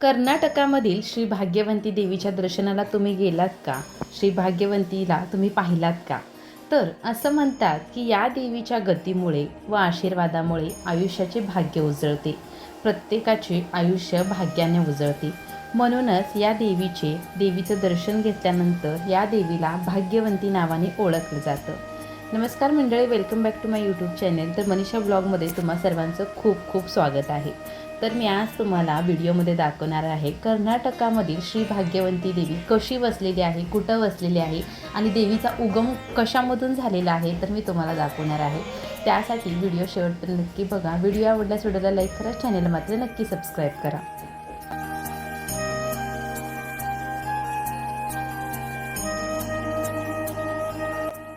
कर्नाटकामधील श्री भाग्यवंती देवीच्या दर्शनाला तुम्ही गेलात का? श्री भाग्यवंतीला तुम्ही पाहिलात का? तर असं म्हणतात की या देवीच्या गतीमुळे व आशीर्वादामुळे आयुष्याचे भाग्य उजळते. प्रत्येकाचे आयुष्य भाग्याने उजळते. म्हणूनच या देवीचे देवीचं दर्शन घेतल्यानंतर या देवीला भाग्यवंती नावाने ओळखलं जातं. नमस्कार मंडळी welcome back to my YouTube channel तर मनीषा ब्लॉगमध्ये तुम्हा सर्वांचं खूप खूप स्वागत आहे. तर मी आज तुम्हाला व्हिडिओमध्ये दाखवणार आहे कर्नाटकामधील श्री भाग्यवंती देवी कशी वसलेली आहे कुठं वसलेली आहे आणि देवीचा उगम कशामधून झालेला आहे तर मी तुम्हाला दाखवणार आहे. त्यासाठी व्हिडिओ शेवटपर्यंत नक्की बघा. व्हिडिओ आवडल्यास व्हिडिओला लाईक करा चॅनल मात्र नक्की सबस्क्राईब करा.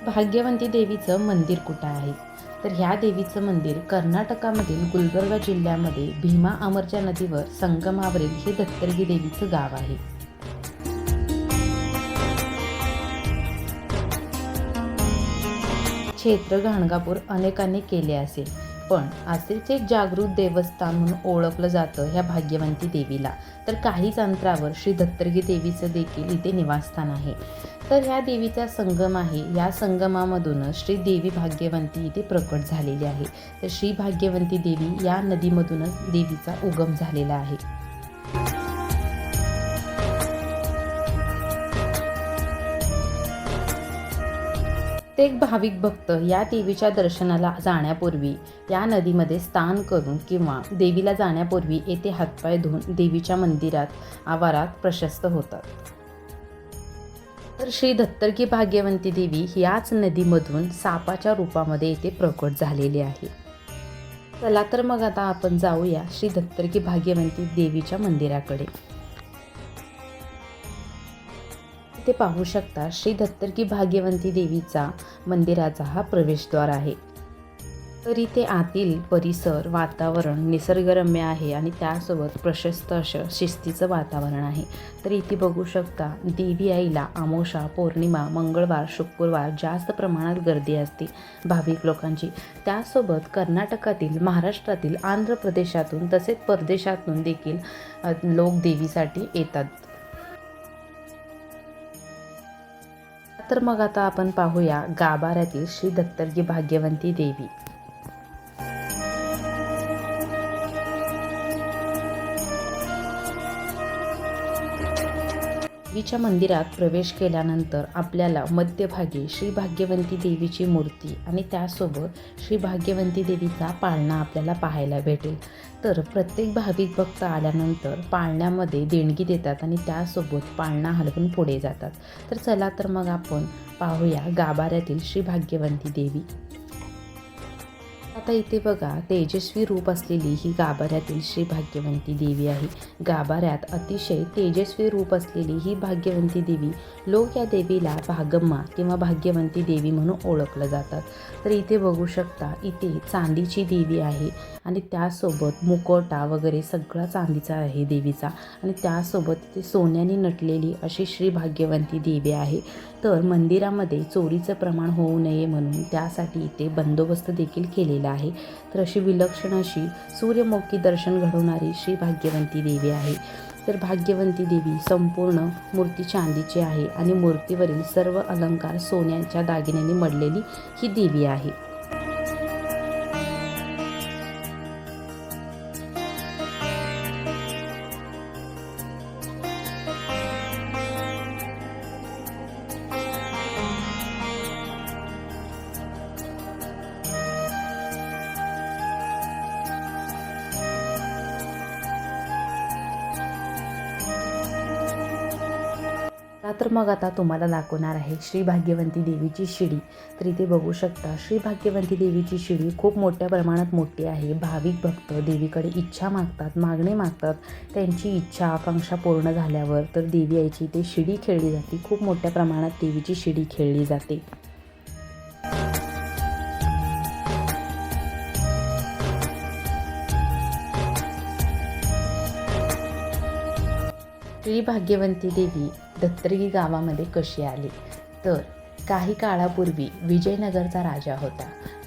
भाग्यवंती देवीचं मंदिर कुठं आहे? तर ह्या देवीचं मंदिर कर्नाटकामधील गुलबर्गा जिल्ह्यामध्ये भीमा अमरच्या नदीवर संगमावरील हे दत्तरगी देवीचं गाव आहे. क्षेत्र घाणगापूर अनेकांनी केले असेल. पण असेच एक जागृत देवस्थान म्हणून ओळखलं जातं ह्या भाग्यवंती देवीला. तर काहीच अंतरावर श्री दत्तरगी देवीचं देखील इथे निवासस्थान आहे. तर ह्या देवीचा संगम आहे. या संगमामधूनच श्री देवी भाग्यवंती इथे प्रकट झालेली आहे. तर श्री भाग्यवंती देवी या नदीमधूनच देवीचा उगम झालेला आहे. प्रत्येक भाविक भक्त या देवीच्या दर्शनाला जाण्यापूर्वी या नदीमध्ये स्नान करून किंवा देवीला जाण्यापूर्वी येथे हातपाय धुवून देवीच्या मंदिरात आवारात प्रशस्त होतात. तर श्री दत्तरकी भाग्यवंती देवी याच नदीमधून सापाच्या रूपामध्ये येथे प्रकट झालेली आहे. चला तर मग आता आपण जाऊया श्री दत्तरकी भाग्यवंती देवीच्या मंदिराकडे. ते पाहू शकता श्री दत्तरकी भाग्यवंती देवीचा मंदिराचा हा प्रवेशद्वार आहे. तर इथे आतील परिसर वातावरण निसर्गरम्य आहे आणि त्यासोबत प्रशस्त असं शिस्तीचं वातावरण आहे. तर इथे बघू शकता देवी आईला आमोशा पौर्णिमा मंगळवार शुक्रवार जास्त प्रमाणात गर्दी असते भाविक लोकांची. त्यासोबत कर्नाटकातील महाराष्ट्रातील आंध्र प्रदेशातून तसेच परदेशातून देखील लोक देवीसाठी येतात. तर मग आता आपण पाहूया गाभाऱ्यातील श्री दत्तरगी भाग्यवंती देवी. देवीच्या मंदिरात प्रवेश केल्यानंतर आपल्याला मध्यभागी श्री भाग्यवंती देवीची मूर्ती आणि त्यासोबत श्री भाग्यवंती देवीचा पाळणा आपल्याला पाहायला भेटेल. तर प्रत्येक भाविक भक्त आल्यानंतर पाळण्यामध्ये देणगी देतात आणि त्यासोबत पाळणा हलवून पुढे जातात. तर चला तर मग आपण पाहूया गाभाऱ्यातील श्री भाग्यवंती देवी. आता इथे बघा तेजस्वी रूप असलेली ही गाभाऱ्यातील श्री भाग्यवंती देवी आहे. गाभाऱ्यात अतिशय तेजस्वी रूप असलेली ही भाग्यवंती देवी लोक या देवीला भागम्मा किंवा भाग्यवंती देवी म्हणून ओळखलं जातात. तर इथे बघू शकता इथे चांदीची देवी आहे आणि त्यासोबत मुकोटा वगैरे सगळा चांदीचा आहे देवीचा आणि त्यासोबत इथे सोन्याने नटलेली अशी श्री भाग्यवंती देवी आहे. तर मंदिरामध्ये चोरीचं प्रमाण होऊ नये म्हणून त्यासाठी इथे बंदोबस्त देखील केलेला आहे. तर अशी विलक्षण अशी सूर्यमुखी दर्शन घडवणारी श्री भाग्यवंती देवी आहे. तर भाग्यवंती देवी संपूर्ण मूर्ती चांदीची आहे आणि मूर्तीवरील सर्व अलंकार सोन्याच्या दागिन्यांनी मडलेली ही देवी आहे. तर मग आता तुम्हाला दाखवणार आहे श्री भाग्यवंती देवीची शिडी. तर इथे बघू शकता श्री भाग्यवंती देवीची शिडी खूप मोठ्या प्रमाणात मोठी आहे. भाविक भक्त देवीकडे इच्छा मागतात मागणे मागतात. त्यांची इच्छा आकांक्षा पूर्ण झाल्यावर तर देवी आईची इथे शिडी खेळली जाते. खूप मोठ्या प्रमाणात देवीची शिडी खेळली जाते. श्री भाग्यवंती देवी दत्तरगी गावामध्ये कशी आली? तर काही काळापूर्वी विजयनगरचा राजा होता.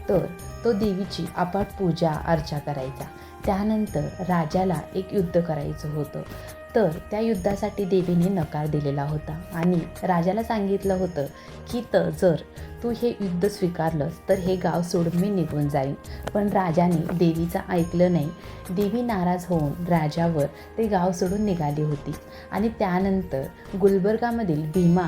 तर तो देवीची अपाट पूजा अर्चा करायचा. त्यानंतर राजाला एक युद्ध करायचं होतं. तर त्या युद्धासाठी देवीने नकार दिलेला होता. आणि राजाला सांगितलं होतं की तर जर तू हे युद्ध स्वीकारलंस तर हे गाव सोडून मी निघून जाईन. पण राजाने देवीचं ऐकलं नाही. देवी नाराज होऊन राजावर ते गाव सोडून निघाली होती. आणि त्यानंतर गुलबर्गामधील भीमा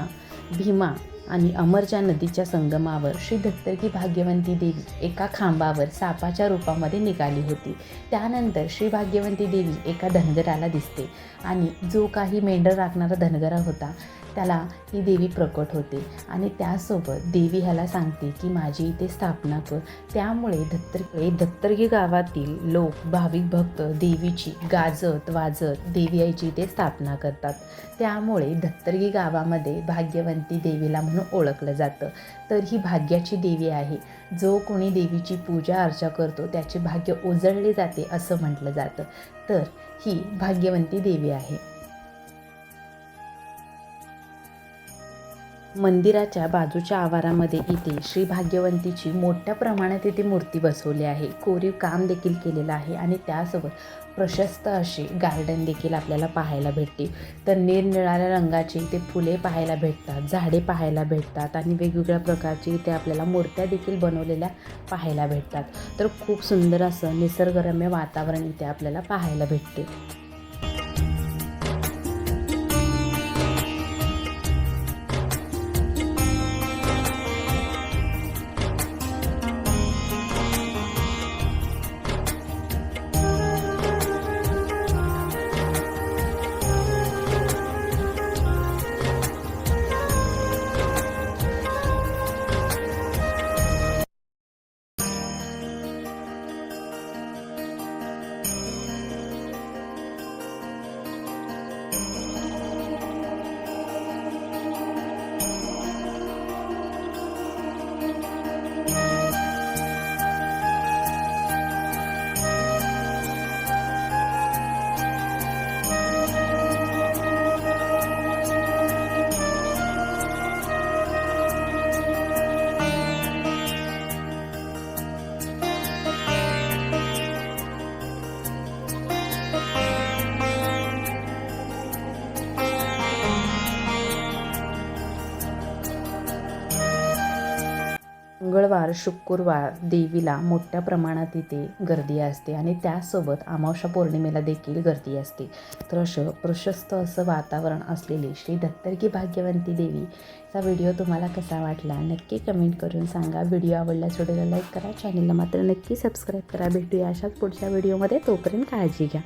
भीमा आणि अमरच्या नदीच्या संगमावर श्री दत्तकी भाग्यवंती देवी एका खांबावर सापाच्या रूपामध्ये निघाली होती. त्यानंतर श्री भाग्यवंती देवी एका धनगराला दिसते आणि जो काही मेंढर राखणारा धनगरा होता त्याला ही देवी प्रकट होते. आणि त्यासोबत देवी ह्याला सांगते की माझी इथे स्थापना कर. त्यामुळे दत्तर दत्तर्गी गावातील लोक भाविक भक्त देवीची गाजत वाजत देवी आईची इथे स्थापना करतात. त्यामुळे दत्तर्गी गावामध्ये भाग्यवंती देवीला म्हणून ओळखलं जातं. तर ही भाग्याची देवी आहे. जो कोणी देवीची पूजा अर्चा करतो त्याचे भाग्य ओजळले जाते असं म्हटलं जातं. तर ही भाग्यवंती देवी आहे. मंदिराच्या बाजूच्या आवारामध्ये इथे श्री भाग्यवंतीची मोठ्या प्रमाणात इथे मूर्ती बसवली आहे. कोरीव काम देखील केलेलं आहे आणि त्यासोबत प्रशस्त असे गार्डन देखील आपल्याला पाहायला भेटते. तर निरनिराळ्या रंगाची इथे फुले पाहायला भेटतात झाडे पाहायला भेटतात आणि वेगवेगळ्या प्रकारची इथे आपल्याला मूर्त्या देखील बनवलेल्या पाहायला भेटतात. तर खूप सुंदर असं निसर्गरम्य वातावरण इथे आपल्याला पाहायला भेटते. मंगळवार शुक्रवार देवीला मोठ्या प्रमाणात इथे गर्दी असते आणि त्यासोबत अमावस्या पौर्णिमेला देखील गर्दी असते. तर असं प्रशस्त असं वातावरण असलेली श्री दत्तरकी भाग्यवंती देवीचा व्हिडिओ तुम्हाला कसा वाटला नक्की कमेंट करून सांगा. व्हिडिओ आवडल्यास व्हिडिओला लाईक करा. चॅनलला मात्र नक्की सबस्क्राईब करा. भेटूया अशाच पुढच्या व्हिडिओमध्ये तोपर्यंत काळजी घ्या.